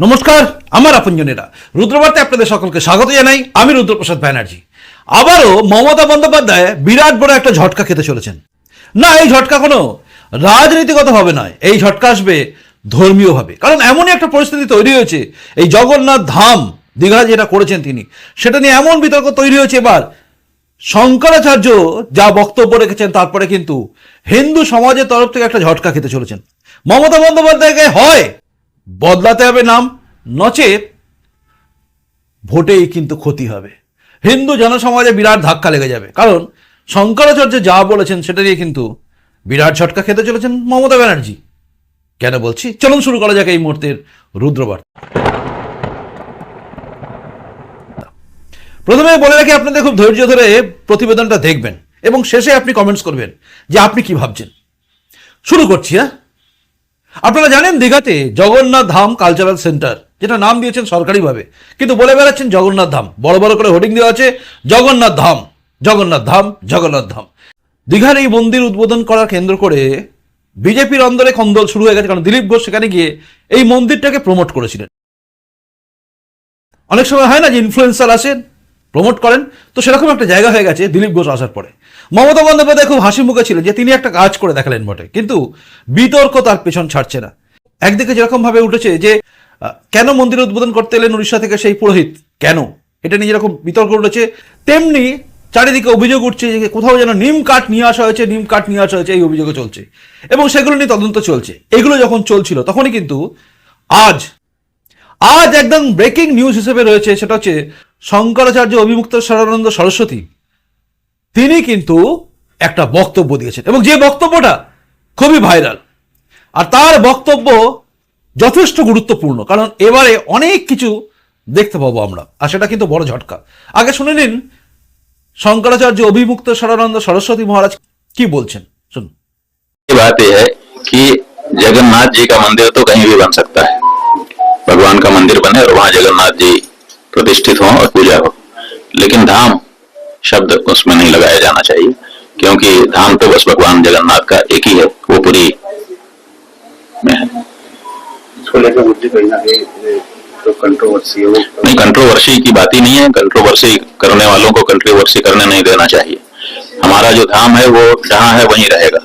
নমস্কার, আমার আপনজনেরা। রুদ্রবার্তে আপনাদের সকলকে স্বাগত জানাই। আমি রুদ্রপ্রসাদ ব্যানার্জি। আবারও মমতা বন্দ্যোপাধ্যায় বিরাট বড় একটা ঝটকা খেতে চলেছেন। না, এই ঝটকা কোনো রাজনীতিগতভাবে নয়। এই ঝটকা আসবে ধর্মীয়ভাবে। কারণ এমনই একটা পরিস্থিতি তৈরি হয়েছে। এই জগন্নাথ ধাম, দীঘা যেটা করেছেন তিনি, সেটা নিয়ে এমন বিতর্ক তৈরি হয়েছে এবার। শঙ্করাচার্য যা বক্তব্য রেখেছেন, তারপরে কিন্তু হিন্দু সমাজের তরফ থেকে একটা ঝটকা খেতে চলেছেন। মমতা বন্দ্যোপাধ্যায়কে হয় বদলাতে হবে নাম, নচেত ভোটেই কিন্তু ক্ষতি হবে। হিন্দু জনসমাজে বিরাট ধাক্কা লেগে যাবে। কারণ শঙ্করাচার্য যা বলেছেন সেটা নিয়ে কিন্তু বিরাট ঝটকা খেতে চলেছেন মমতা ব্যানার্জি। কেন বলছি? চলুন শুরু করা যাক এই মুহূর্তের রুদ্রবার্তা। প্রথমে বলে রাখি, আপনাদের খুব ধৈর্য ধরে প্রতিবেদনটা দেখবেন এবং শেষে আপনি কমেন্টস করবেন যে আপনি কি ভাবছেন। শুরু করছি হ্যাঁ? আপনারা জানেন দীঘাতে জগন্নাথ ধাম কালচারাল সেন্টার যেটা নাম দিয়েছেন সরকারিভাবে। কিন্তু বলে বেড়াচ্ছেন জগন্নাথ ধাম। বড় বড় করে হোর্ডিং দেওয়া আছে, জগন্নাথ ধাম জগন্নাথ ধাম জগন্নাথ ধাম। দীঘার এই মন্দির উদ্বোধন করার কেন্দ্র করে বিজেপির অন্দরে খন্দল শুরু হয়ে গেছে, কারণ দিলীপ ঘোষ সেখানে গিয়ে এই মন্দিরটাকে প্রমোট করেছিলেন। অনেক সময় হয় না যে ইনফ্লুয়েন্সার আসেন প্রমোট করেন। তো সেরকম একটা জায়গা হয়ে গেছে দিলীপ ঘোষ আসার পরে। মমতা বন্দ্যোপাধ্যায় খুব হাসি মুখে ছিলেন যে তিনি একটা কাজ করে দেখালেন বটে, কিন্তু বিতর্ক তার পেছন ছাড়ছে না। একদিকে যেরকম ভাবে উঠেছে যে কেন মন্দির উদ্বোধন করতে এলেন উড়িষ্যা থেকে সেই পুরোহিত? কেন? এটা নিয়ে যেরকম বিতর্ক উঠেছে, তেমনি চারিদিকে অভিযোগ উঠছে যে কোথাও যেন নিম কাঠ নিয়ে আসা হয়েছে, নিম কাঠ নিয়ে আসা হয়েছে, এই অভিযোগও চলছে। এবং সেগুলো নিয়ে তদন্ত চলছে। এগুলো যখন চলছিল, তখনই কিন্তু আজ আজ একদম ব্রেকিং নিউজ হিসেবে রয়েছে, সেটা হচ্ছে শঙ্করাচার্য অভিমুক্ত সরানন্দ সরস্বতী তিনি কিন্তু একটা বক্তব্য দিয়েছেন এবং যে বক্তব্যটা খুবই ভাইরাল আর তার বক্তব্য যথেষ্ট গুরুত্বপূর্ণ কারণ এবারে অনেক কিছু দেখতে পাবো আমরা আর সেটা কিন্তু বড় ঝটকা আগে শুনে নিন শঙ্করাচার্য অভিমুক্ত সরানন্দ সরস্বতী মহারাজ কি বলছেন শুনুন की बात यह है कि जगन्नाथ जी का मंदिर तो कहीं भी बन सकता है भगवान का मंदिर बने और वहां जगन्नाथ जी प्रतिष्ठित हो और पूजा हो। लेकिन धाम शब्द उसमें नहीं लगाया जाना चाहिए क्योंकि धाम तो बस भगवान जगन्नाथ का एक ही है वो पूरी में है। कंट्रोवर्सी नहीं कंट्रोवर्सी की बात ही नहीं है। कंट्रोवर्सी करने वालों को कंट्रोवर्सी करने नहीं देना चाहिए। हमारा जो धाम है वो जहाँ है वहीं रहेगा।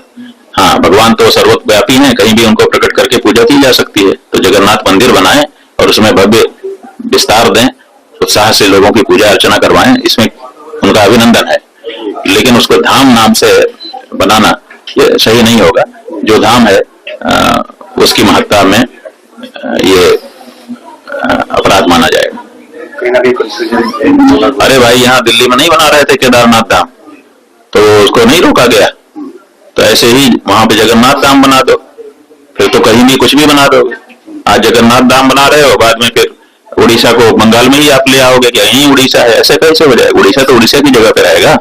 हाँ भगवान तो सर्वव्यापी है कहीं भी उनको प्रकट करके पूजा की जा सकती है। तो जगन्नाथ मंदिर बनाए और उसमें भव्य विस्तार दें। उत्साह से लोगों की पूजा अर्चना करवाएँ इसमें उनका अभिनंदन है। लेकिन उसको धाम नाम से बनाना ये सही नहीं होगा। जो धाम है अ, उसकी महत्ता में ये अपराध माना जाएगा। अरे भाई यहाँ दिल्ली में नहीं बना रहे थे केदारनाथ धाम तो उसको नहीं रोका गया। तो ऐसे ही वहाँ पे जगन्नाथ धाम बना दो। फिर तो कहीं भी कुछ भी बना दो। आज जगन्नाथ धाम बना रहे हो बाद में फिर उड़ीसा को बंगाल में ही आप ले आओगे क्या? यही उड़ीसा है। ऐसे कैसे हो जाएगा? उड़ीसा तो उड़ीसा की जगह पे रहेगा।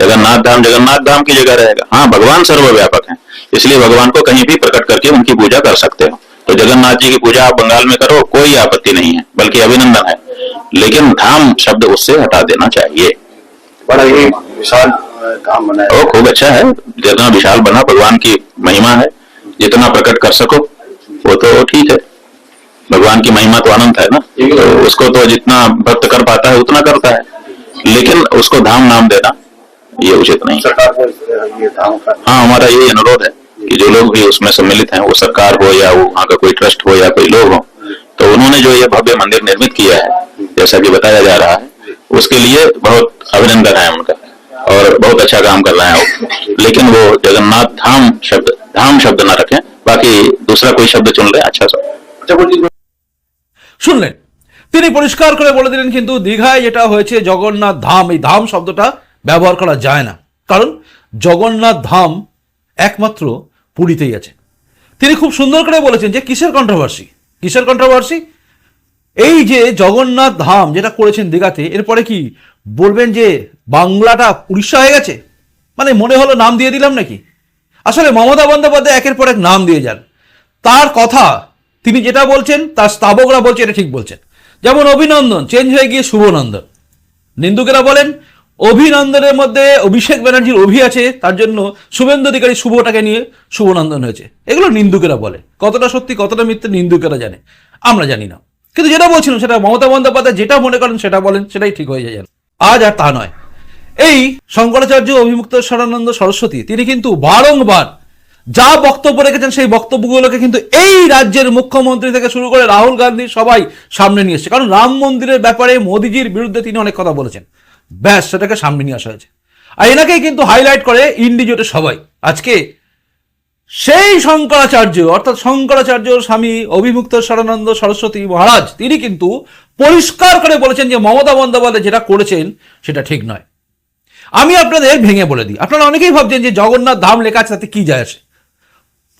जगन्नाथ धाम जगन्नाथ धाम की जगह रहेगा। हाँ भगवान सर्वव्यापक है। इसलिए भगवान को कहीं भी प्रकट करके उनकी पूजा कर सकते हो। तो जगन्नाथ जी की पूजा आप बंगाल में करो कोई आपत्ति नहीं है बल्कि अभिनंदन है। लेकिन धाम शब्द उससे हटा देना चाहिए। बड़ा ही विशाल काम बना है खूब अच्छा है। जितना विशाल बना भगवान की महिमा है जितना प्रकट कर सको वो तो ठीक है। भगवान की महिमा तो अनंत है ना? तो उसको तो जितना भक्त कर पाता है उतना करता है। लेकिन उसको धाम नाम देना ये उचित नहीं। है हाँ हमारा यही अनुरोध है कि जो लोग भी उसमें सम्मिलित हैं वो सरकार हो या वो वहाँ का कोई ट्रस्ट हो या कोई लोग हो तो उन्होंने जो ये भव्य मंदिर निर्मित किया है जैसा कि बताया जा रहा है उसके लिए बहुत अभिनंदन है उनका। और बहुत अच्छा काम कर रहे हैं वो। लेकिन वो जगन्नाथ धाम शब्द धाम शब्द ना रखें बाकी दूसरा कोई शब्द चुन ले अच्छा सा। अच्छा শুনলেন। তিনি পরিষ্কার করে বলে দিলেন কিন্তু দীঘায় যেটা হয়েছে জগন্নাথ ধাম, এই ধাম শব্দটা ব্যবহার করা যায় না। কারণ জগন্নাথ ধাম একমাত্র পুরীতেই আছে। তিনি খুব সুন্দর করে বলেছেন যে কিসের কন্ট্রোভার্সি কিসের কন্ট্রোভার্সি এই যে জগন্নাথ ধাম যেটা করেছেন দীঘাতে, এরপরে কি বলবেন যে বাংলাটা উড়িষ্যা হয়ে গেছে? মানে মনে হলো নাম দিয়ে দিলাম নাকি? আসলে মমতা বন্দ্যোপাধ্যায় একের পর এক নাম দিয়ে যান। তার কথা তিনি যেটা বলছেন, তার স্থাবকরা বলছে, এটা ঠিক বলছেন। যেমন অভিনন্দন চেঞ্জ হয়ে গিয়ে শুভনন্দন। নিন্দুকেরা বলেন, অভিনন্দনের মধ্যে অভিষেক ব্যানার্জির অভি আছে, তার জন্য শুভেন্দু অধিকারী শুভটাকে নিয়ে শুভনন্দন হয়েছে। এগুলো নিন্দুকেরা বলে। কতটা সত্যি, কতটা মিথ্যে, নিন্দুকেরা জানে। আমরা জানি না। কিন্তু যেটা বলছিলাম, সেটা মমতা বন্দ্যোপাধ্যায় যেটা মনে করেন, সেটা বলেন, সেটাই ঠিক হয়ে যায় আজ আর তা নয়। এই শঙ্করাচার্য, অভিমুক্ত সরানন্দ সরস্বতী, তিনি কিন্তু বারংবার যা বক্তব্য রেখেছেন সেই বক্তব্যগুলোকে কিন্তু এই রাজ্যের মুখ্যমন্ত্রী থেকে শুরু করে রাহুল গান্ধী সবাই সামনে নিয়ে এসছে। কারণ রাম মন্দিরের ব্যাপারে মোদিজির বিরুদ্ধে তিনি অনেক কথা বলেছেন। ব্যাস, সেটাকে সামনে নিয়ে আসা হয়েছে। আর এনাকেই কিন্তু হাইলাইট করে ইন্ডিজোটে সবাই। আজকে সেই শঙ্করাচার্য, অর্থাৎ শঙ্করাচার্য স্বামী অভিমুক্ত সরানন্দ সরস্বতী মহারাজ, তিনি কিন্তু পরিষ্কার করে বলেছেন যে মমতা বন্দ্যোপাধ্যায় যেটা করেছেন, সেটা ঠিক নয়। আমি আপনাদের ভেঙে বলে দিই। আপনারা অনেকেই ভাবছেন যে জগন্নাথ ধাম লেখা আছে, তাতে কি যায় আসে?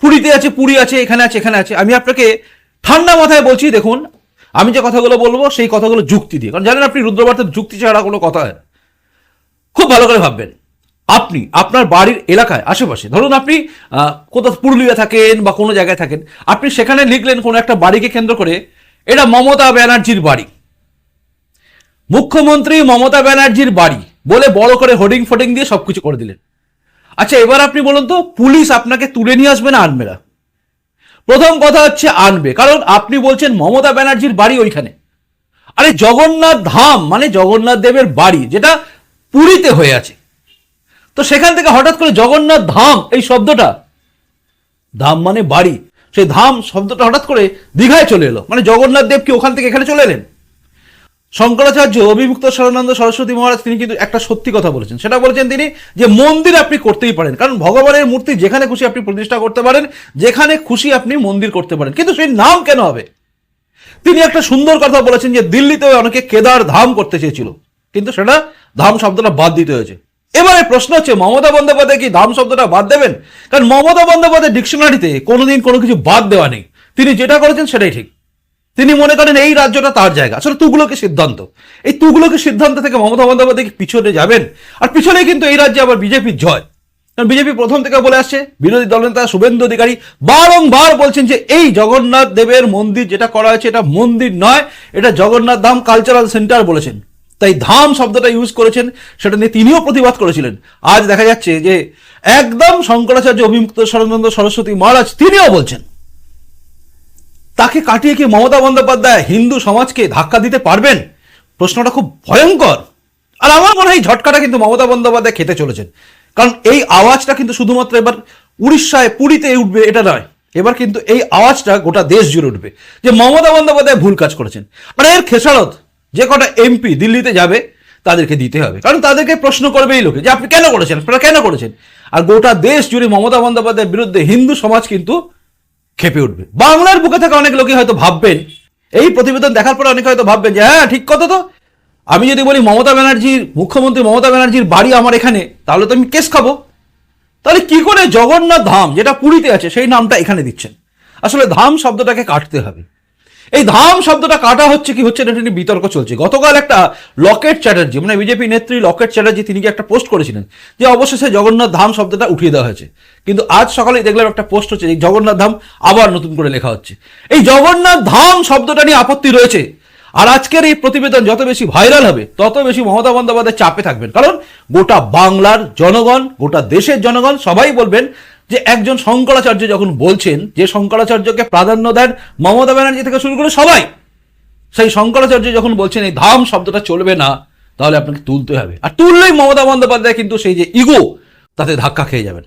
পুরীতে আছে, পুরী আছে, এখানে আছে এখানে আছে। আমি আপনাকে ঠান্ডা মাথায় বলছি, দেখুন, আমি যে কথাগুলো বলব, সেই কথাগুলো যুক্তি দিয়ে। কারণ জানেন আপনি রুদ্রবার্তার যুক্তি ছাড়া কোনো কথা হয়। খুব ভালো করে ভাববেন। আপনি, আপনার বাড়ির এলাকায়, আশেপাশে, ধরুন আপনি কোথাও পুরুলিয়া থাকেন বা কোনো জায়গায় থাকেন, আপনি সেখানে লিখলেন কোনো একটা বাড়িকে কেন্দ্র করে, এটা মমতা ব্যানার্জির বাড়ি। মুখ্যমন্ত্রী মমতা ব্যানার্জির বাড়ি বলে বড় করে হোর্ডিং ফোর্ডিং দিয়ে সবকিছু করে দিলেন। আচ্ছা এবার আপনি বলুন তো, পুলিশ আপনাকে তুলে নিয়ে আসবে না আনবে না? প্রথম কথা হচ্ছে আনবে, কারণ আপনি বলছেন মমতা ব্যানার্জির বাড়ি ওইখানে। আরে জগন্নাথ ধাম মানে জগন্নাথ দেবের বাড়ি, যেটা পুরীতে হয়ে আছে। তো সেখান থেকে হঠাৎ করে জগন্নাথ ধাম, এই শব্দটা, ধাম মানে বাড়ি, সেই ধাম শব্দটা হঠাৎ করে দীঘায় চলে এলো। মানে জগন্নাথ দেব কি ওখান থেকে এখানে চলে এলেন? শঙ্করাচার্য অভিমুক্ত সরানন্দ সরস্বতী মহারাজ, তিনি কিন্তু একটা সত্যি কথা বলেছেন। সেটা বলেছেন তিনি যে মন্দির আপনি করতেই পারেন, কারণ ভগবানের মূর্তি যেখানে খুশি আপনি প্রতিষ্ঠা করতে পারেন, যেখানে খুশি আপনি মন্দির করতে পারেন। কিন্তু সেই নাম কেন হবে? তিনি একটা সুন্দর কথা বলেছেন যে দিল্লিতে অনেকে কেদার ধাম করতে চেয়েছিল, কিন্তু সেটা ধাম শব্দটা বাদ দিতে হয়েছে। এবারে প্রশ্ন হচ্ছে, মমতা বন্দ্যোপাধ্যায় কি ধাম শব্দটা বাদ দেবেন? কারণ মমতা বন্দ্যোপাধ্যায় ডিকশনারিতে কোনোদিন কোনো কিছু বাদ দেওয়া নেই। তিনি যেটা করেছেন সেটাই ঠিক। তিনি মনে করেন এই রাজ্যটা তার জায়গা। আসলে তুগুলোকে সিদ্ধান্ত। এই তুগুলোকে সিদ্ধান্ত থেকে মমতা বন্দ্যোপাধ্যায় পিছনে যাবেন? আর পিছনে কিন্তু এই রাজ্যে আবার বিজেপির জয়। কারণ বিজেপি প্রথম থেকে বলে আসছে, বিরোধী দলনেতা শুভেন্দু অধিকারী বারংবার বলছেন যে এই জগন্নাথ দেবের মন্দির যেটা করা হয়েছে, এটা মন্দির নয়, এটা জগন্নাথ ধাম কালচারাল সেন্টার বলেছেন। তাই ধাম শব্দটা ইউজ করেছেন, সেটা নিয়ে তিনিও প্রতিবাদ করেছিলেন। আজ দেখা যাচ্ছে যে একদম শঙ্করাচার্য অভিমুক্ত সরানন্দ সরস্বতী মহারাজ তিনিও বলছেন। তাকে কাটিয়ে কি মমতা বন্দ্যোপাধ্যায় হিন্দু সমাজকে ধাক্কা দিতে পারবেন? প্রশ্নটা খুব ভয়ঙ্কর। আর আমার মনে হয় ঝটকাটা কিন্তু মমতা বন্দ্যোপাধ্যায় খেতে চলেছেন। কারণ এই আওয়াজটা কিন্তু শুধুমাত্র এবার উড়িষ্যায় পুরীতে উঠবে এটা নয়। এবার কিন্তু এই আওয়াজটা গোটা দেশ জুড়ে উঠবে যে মমতা বন্দ্যোপাধ্যায় ভুল কাজ করেছেন। আর এর খেসারত যে কটা এমপি দিল্লিতে যাবে, তাদেরকে দিতে হবে। কারণ তাদেরকে প্রশ্ন করবেই লোকে যে আপনি কেন করেছেন? আপনারা কেন করেছেন? আর গোটা দেশ জুড়ে মমতা বন্দ্যোপাধ্যায়ের বিরুদ্ধে হিন্দু সমাজ কিন্তু খেপে উঠবে। বাংলার বুকে থাকা অনেক লোকে হয়তো ভাববেন, এই প্রতিবেদন দেখার পরে অনেকে হয়তো ভাববেন যে হ্যাঁ ঠিক কথা তো। আমি যদি বলি মমতা ব্যানার্জির, মুখ্যমন্ত্রী মমতা ব্যানার্জির বাড়ি আমার এখানে, তাহলে তো আমি কেস খাব। তাহলে কি করে জগন্নাথ ধাম, যেটা পুরীতে আছে, সেই নামটা এখানে দিচ্ছেন? আসলে ধাম শব্দটাকে কাটতে হবে। এই ধাম শব্দটা কাটা হচ্ছে কি হচ্ছে এটা নিয়ে বিতর্ক চলছে। গতকাল একটা লকেট চ্যাটার্জি মানে বিজেপি নেত্রী লকেট চ্যাটার্জি, তিনি কি একটা পোস্ট করেছিলেন যে অবশেষে জগন্নাথ ধাম শব্দটা উঠিয়ে দেওয়া হয়েছে। কিন্তু আজ সকালে দেখলাম একটা পোস্ট হচ্ছে এই জগন্নাথ ধাম আবার নতুন করে লেখা হচ্ছে। এই জগন্নাথ ধাম শব্দটা নিয়ে আপত্তি রয়েছে। আর আজকের এই প্রতিবেদন যত বেশি ভাইরাল হবে, তত বেশি মমতা বন্দ্যোপাধ্যায় চাপে থাকবেন। কারণ গোটা বাংলার জনগণ, গোটা দেশের জনগণ সবাই বলবেন যে একজন শঙ্করাচার্য যখন বলছেন যে শঙ্করাচার্যকে প্রাধান্য দেন মমতা ব্যানার্জি থেকে শুরু করে সবাই, সেই শঙ্করাচার্য যখন বলছেন এই ধাম শব্দটা চলবে না, তাহলে আপনাকে তুলতে হবে। আর তুললেই মমতা বন্দ্যোপাধ্যায় কিন্তু সেই যে ইগো তাতে ধাক্কা খেয়ে যাবেন।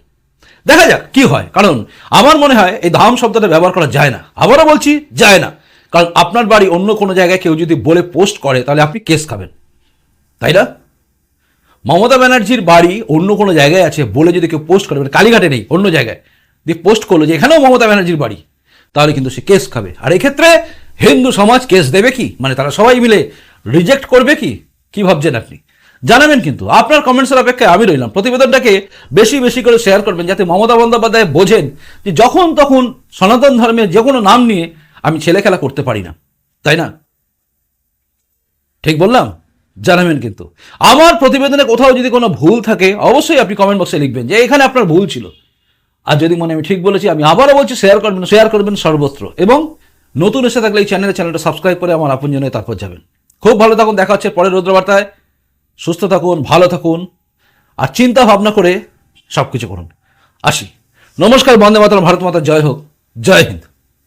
দেখা যাক কি হয়। কারণ আমার মনে হয় এই ধাম শব্দটা ব্যবহার করা যায় না। আবারও বলছি, যায় না। কারণ আপনার বাড়ি অন্য কোনো জায়গায় কেউ যদি বলে পোস্ট করে, তাহলে আপনি কেস খাবেন। তাই না? মমতা ব্যানার্জির বাড়ি অন্য কোনো জায়গায় আছে বলে যদি কেউ পোস্ট করে মানে কালীঘাটে নেই, অন্য জায়গায়। দিয়ে পোস্ট করল যে এখানেও মমতা ব্যানার্জির বাড়ি। তাহলে কিন্তু সে কেস খাবে। আর এক্ষেত্রে হিন্দু সমাজ কেস দেবে কি? মানে তারা সবাই মিলে রিজেক্ট করবে কি? কি ভাবছেন আপনি? জানাবেন কিন্তু। আপনার কমেন্টসের অপেক্ষায় আমি রইলাম। প্রতিবেদনটাকে বেশি বেশি করে শেয়ার করবেন যাতে মমতা বন্দ্যোপাধ্যায় বোঝেন যে যখন তখন সনাতন ধর্মের যে কোনো নাম নিয়ে আমি ছেলে খেলা করতে পারি না। তাই না? ঠিক বললাম? জানাবেন কিন্তু। আমার প্রতিবেদনে কোথাও যদি কোনো ভুল থাকে, অবশ্যই আপনি কমেন্ট বক্সে লিখবেন যে এখানে আপনার ভুল ছিল। আর যদি মনে আমি ঠিক বলেছি, আমি আবারও বলছি শেয়ার করবেন শেয়ার করবেন সর্বত্র। এবং নতুন এসে থাকলে এই চ্যানেলে চ্যানেলটা সাবস্ক্রাইব করে আমার আপনজনে তারপর যাবেন। খুব ভালো থাকুন, দেখা হচ্ছে পরের রুদ্রবার্তায়। সুস্থ থাকুন, ভালো থাকুন। আর চিন্তা ভাবনা করে সব কিছু করুন। আসি। নমস্কার, বন্দে মাতরম, ভারত মাতার জয় হোক। জয় হিন্দ।